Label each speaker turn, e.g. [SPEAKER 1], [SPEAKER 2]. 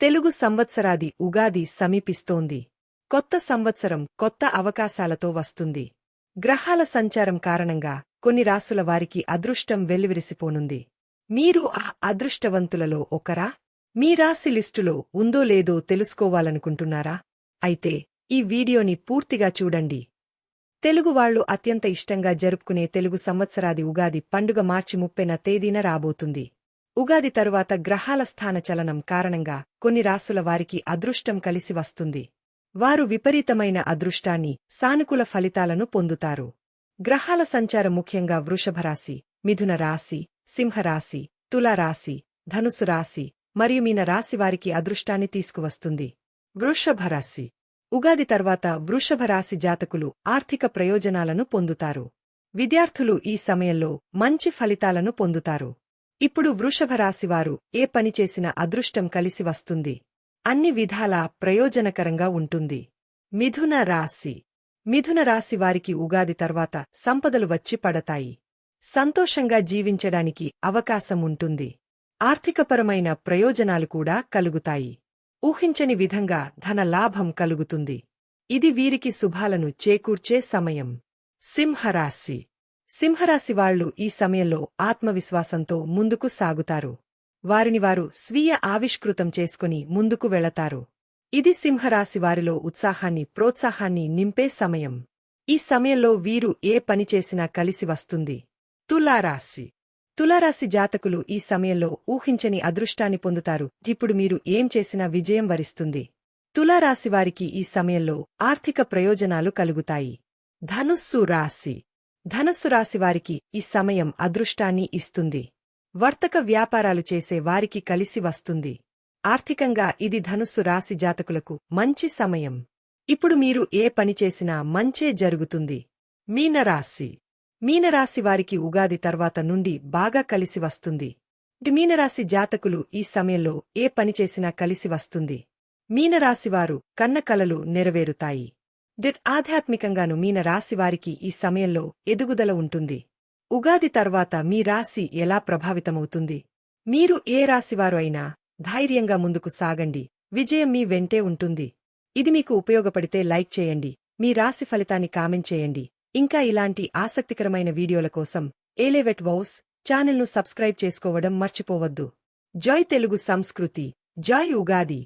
[SPEAKER 1] తెలుగు సంవత్సరాది ఉగాది సమీపిస్తోంది. కొత్త సంవత్సరం కొత్త అవకాశాలతో వస్తుంది. గ్రహాల సంచారం కారణంగా కొన్ని రాసుల వారికి అదృష్టం వెల్లివిరిసిపోనుంది. మీరు ఆ అదృష్టవంతులలో ఒకరా? మీ రాశి లిస్టులో ఉందో లేదో తెలుసుకోవాలనుకుంటున్నారా? అయితే ఈ వీడియోని పూర్తిగా చూడండి. తెలుగువాళ్ళు అత్యంత ఇష్టంగా జరుపుకునే తెలుగు సంవత్సరాది ఉగాది పండుగ మార్చి ముప్పెన తేదీన రాబోతుంది. ఉగాది తరువాత గ్రహాల స్థాన చలనం కారణంగా కొన్ని రాసుల వారికి అదృష్టం కలిసి వస్తుంది. వారు విపరీతమైన అదృష్టాన్ని సానుకూల ఫలితాలను పొందుతారు. గ్రహాల సంచారం ముఖ్యంగా వృషభరాశి మిథున రాశి సింహరాశి తులారాశి ధనుసు రాశి మరియు మీన రాశి వారికి అదృష్టాన్ని తీసుకువస్తుంది. వృషభరాశి ఉగాది తర్వాత వృషభరాశి జాతకులు ఆర్థిక ప్రయోజనాలను పొందుతారు. విద్యార్థులు ఈ సమయంలో మంచి ఫలితాలను పొందుతారు. ఇప్పుడు వృషభరాశివారు ఏ పనిచేసిన అదృష్టం కలిసి వస్తుంది. అన్ని విధాలా ప్రయోజనకరంగా ఉంటుంది. మిథున రాశి. మిథున రాశి వారికి ఉగాది తర్వాత సంపదలు వచ్చి పడతాయి. సంతోషంగా జీవించడానికి అవకాశం ఉంటుంది. ఆర్థికపరమైన ప్రయోజనాలు కూడా కలుగుతాయి. ఊహించని విధంగా ధన లాభం కలుగుతుంది. ఇది వీరికి శుభాలను చేకూర్చే సమయం. సింహరాశి. సింహరాశి వాళ్ళు ఈ సమయంలో ఆత్మవిశ్వాసంతో ముందుకు సాగుతారు. వారిని వారు స్వీయ ఆవిష్కృతం చేసుకుని ముందుకు వెళతారు. ఇది సింహరాశి వారిలో ఉత్సాహాన్ని ప్రోత్సాహాన్ని నింపే సమయం. ఈ సమయంలో వీరు ఏ పని చేసినా కలిసి వస్తుంది. తులారాశి. తులారాశి జాతకులు ఈ సమయంలో ఊహించని అదృష్టాన్ని పొందుతారు. ఇప్పుడు మీరు ఏం చేసినా విజయం వరిస్తుంది. తులారాశివారికి ఈ సమయంలో ఆర్థిక ప్రయోజనాలు కలుగుతాయి. ధనుస్సు రాశి. ధనస్సు రాశివారికి ఈ సమయం అదృష్టాన్ని ఇస్తుంది. వర్తక వ్యాపారాలు చేసే వారికి కలిసి వస్తుంది. ఆర్థికంగా ఇది ధనుస్సు రాశి జాతకులకు మంచి సమయం. ఇప్పుడు మీరు ఏ పని చేసినా మంచే జరుగుతుంది. మీనరాశి. మీనరాశి వారికి ఉగాది తర్వాత నుండి బాగా కలిసి వస్తుంది. మీనరాశి జాతకులు ఈ సమయంలో ఏ పని చేసినా కలిసి వస్తుంది. మీనరాశివారు కన్న కలలు నెరవేరుతాయి. డిట్ ఆధ్యాత్మికంగాను మీన రాశివారికి ఈ సమయంలో ఎదుగుదల ఉంటుంది. ఉగాది తర్వాత మీ రాశి ఎలా ప్రభావితమవుతుంది? మీరు ఏ రాశివారు అయినా ధైర్యంగా ముందుకు సాగండి. విజయం మీ వెంటే ఉంటుంది. ఇది మీకు ఉపయోగపడితే లైక్ చేయండి. మీ రాశి ఫలితాన్ని కామెంట్ చేయండి. ఇంకా ఇలాంటి ఆసక్తికరమైన వీడియోల కోసం ఏలేవెట్ వౌస్ ఛానల్ను సబ్స్క్రైబ్ చేసుకోవడం మర్చిపోవద్దు. జై తెలుగు సంస్కృతి. జై ఉగాది.